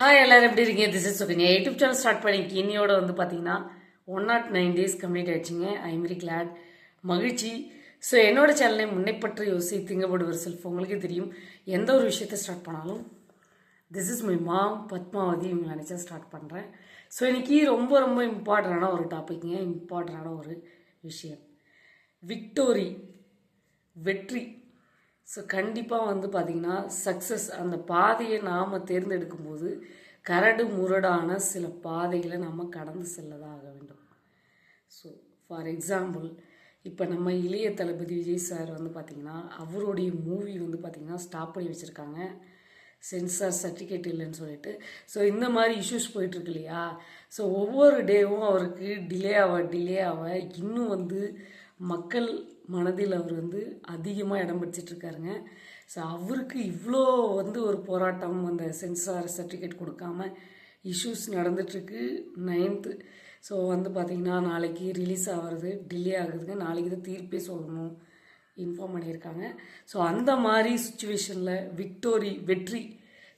Hi எல்லோரும் எப்படி இருக்கீங்க? This is Sukanya YouTube channel start பண்ணிக்கு இன்னையோட வந்து பார்த்தீங்கன்னா one nought nine days complete ஆயிடுச்சுங்க. ஐ எம் வெரி கிளாட் மகிழ்ச்சி. ஸோ என்னோட சேனலை முன்னைப்பற்ற யோசி திங்கப்படுவர் செல்ஃப் உங்களுக்கே தெரியும். எந்த ஒரு விஷயத்த ஸ்டார்ட் பண்ணாலும் this is my mom Padmavathi இவங்க நினச்சா ஸ்டார்ட் பண்ணுறேன் ஸோ இன்றைக்கி ரொம்ப ரொம்ப இம்பார்ட்டண்டான ஒரு டாபிக்ங்க இம்பார்ட்டண்டான ஒரு விஷயம். விக்டோரி வெற்றி. ஸோ கண்டிப்பாக வந்து பார்த்திங்கன்னா சக்ஸஸ் அந்த பாதையை நாம் தேர்ந்தெடுக்கும்போது கரடு முரடான சில பாதைகளை நம்ம கடந்து செல்லதாக ஆக வேண்டும். ஸோ ஃபார் எக்ஸாம்பிள் இப்போ நம்ம இளைய தளபதி விஜய் சார் வந்து பார்த்திங்கன்னா அவருடைய மூவி வந்து பார்த்திங்கன்னா ஸ்டாப் பண்ணி வச்சுருக்காங்க. சென்சார் சர்டிஃபிகேட் இல்லைன்னு சொல்லிட்டு. ஸோ இந்த மாதிரி இஷ்யூஸ் போயிட்டுருக்கு இல்லையா? ஸோ ஒவ்வொரு டேவும் அவருக்கு டிலே ஆக டிலே ஆக இன்னும் வந்து மக்கள் மனதில் அவர் வந்து அதிகமாக இடம் பிடிச்சிட்ருக்காருங்க ஸோ அவருக்கு இவ்வளோ வந்து ஒரு போராட்டம் அந்த சென்சார் சர்டிஃபிகேட் கொடுக்காம இஷ்யூஸ் நடந்துட்டுருக்கு நைன்த்து ஸோ வந்து பார்த்திங்கன்னா நாளைக்கு ரிலீஸ் ஆகிறது டிலே ஆகுதுங்க நாளைக்கு தான் தீர்ப்பே சொல்லணும் இன்ஃபார்ம் பண்ணியிருக்காங்க. ஸோ அந்த மாதிரி சுச்சுவேஷனில் விக்டோரி வெற்றி.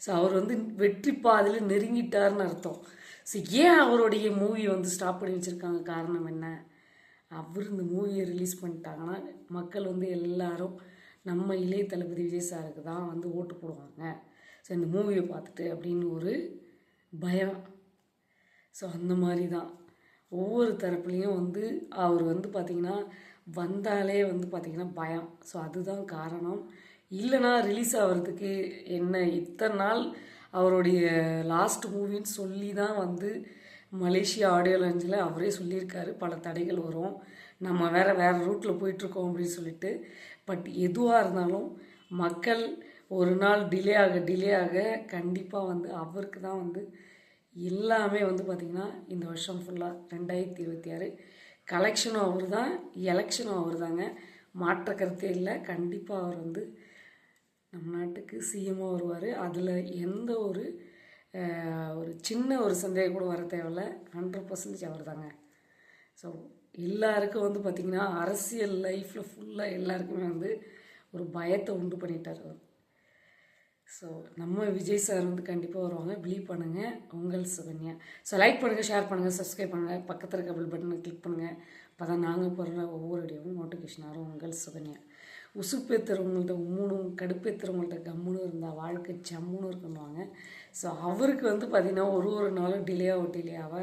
ஸோ அவர் வந்து வெற்றி பாதையில் நெருங்கிட்டார்னு அர்த்தம். ஸோ ஏன் அவருடைய மூவி வந்து ஸ்டாப் பண்ணி வச்சுருக்காங்க? காரணம் என்ன? அவர் இந்த மூவியை ரிலீஸ் பண்ணிட்டாங்கன்னா மக்கள் வந்து எல்லாரும் நம்ம இளைய தளபதி விஜய் சாருக்கு தான் வந்து ஓட்டு போடுவாங்க. ஸோ இந்த மூவியை பார்த்துட்டு அப்படின்னு ஒரு பயம். ஸோ அந்த மாதிரி தான். ஒவ்வொரு தரப்புலேயும் வந்து அவர் வந்து பார்த்திங்கன்னா வந்தாலே வந்து பார்த்திங்கன்னா பயம். ஸோ அதுதான் காரணம். இல்லைனா ரிலீஸ் ஆகிறதுக்கு என்ன இத்தனை நாள் அவருடைய லாஸ்ட் மூவின்னு சொல்லி தான் வந்து மலேசியா ஆடியோ லான்ச்சில் அவரே சொல்லியிருக்காரு பல தடைகள் வரும் நம்ம வேறு வேறு ரூட்டில் போயிட்டுருக்கோம் அப்படின்னு சொல்லிட்டு. பட் எதுவாக இருந்தாலும் மக்கள் ஒரு நாள் டிலே ஆக டிலே ஆக கண்டிப்பாக வந்து அவருக்கு தான் வந்து எல்லாமே வந்து பார்த்திங்கன்னா இந்த வருஷம் ஃபுல்லாக ரெண்டாயிரத்தி இருபத்தி ஆறு. கலெக்ஷனும் அவர் தான் எலெக்ஷனும் அவர் தாங்க. மாற்ற கருத்தே இல்லை கண்டிப்பாக அவர் வந்து நம்ம நாட்டுக்கு சிஎம்மாக வருவார். அதில் எந்த ஒரு ஒரு சின்ன ஒரு சந்தேகம் கூட வர தேவையில்ல. ஹண்ட்ரட் பர்சன்டேஜ் அவர் தாங்க ஸோ எல்லாருக்கும் வந்து பார்த்திங்கன்னா அரசியல் லைஃப்பில் ஃபுல்லாக எல்லாருக்குமே வந்து ஒரு பயத்தை உண்டு பண்ணிட்டார் அவர். ஸோ நம்ம விஜய் சார் வந்து கண்டிப்பாக வருவாங்க. பிலீவ் பண்ணுங்கள் உங்கள் சுகன்யா. ஸோ லைக் பண்ணுங்கள் ஷேர் பண்ணுங்கள் சப்ஸ்கிரைப் பண்ணுங்கள் பக்கத்தில் இருக்க பில் பட்டனை கிளிக் பண்ணுங்கள் அப்போ தான் நாங்கள் போடுற ஒவ்வொரு வீடியோவும் நோட்டிஃபிகேஷன் ஆகும் உங்கள் சுகன்யா. உசுப்பேத்துறவங்கள்ட்ட உம்முனும் கடுப்பேத்துறவங்கள்ட்ட கம்முன்னு இருந்தால் வாழ்க்கை ஜம்முன்னு இருக்குன்னுவாங்க ஸோ அவருக்கு வந்து பார்த்திங்கன்னா ஒரு ஒரு நாளும் டிலே ஆக டிலே ஆக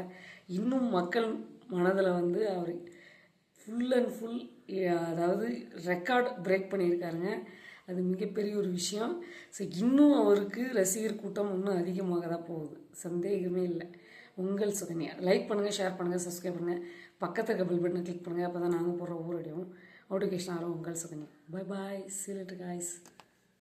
இன்னும் மக்கள் மனதில் வந்து அவர் ஃபுல் அண்ட் ஃபுல் அதாவது ரெக்கார்ட் பிரேக் பண்ணியிருக்காருங்க. அது மிகப்பெரிய ஒரு விஷயம். ஸோ இன்னும் அவருக்கு ரசிகர் கூட்டம் இன்னும் அதிகமாக தான் போகுது. சந்தேகமே இல்லை. உங்கள் சுகன்யா. லைக் பண்ணுங்கள் ஷேர் பண்ணுங்கள் சப்ஸ்கிரைப் பண்ணுங்கள் பக்கத்தில் கபில் பட்டனை கிளிக் பண்ணுங்கள் அப்போ தான் நாங்கள் போடுற ஒவ்வொரு நோட்டிஃபிகேஷன் ஆகும் உங்கள் சுகன்யா பை பாய் சீலட்டு காய்ஸ்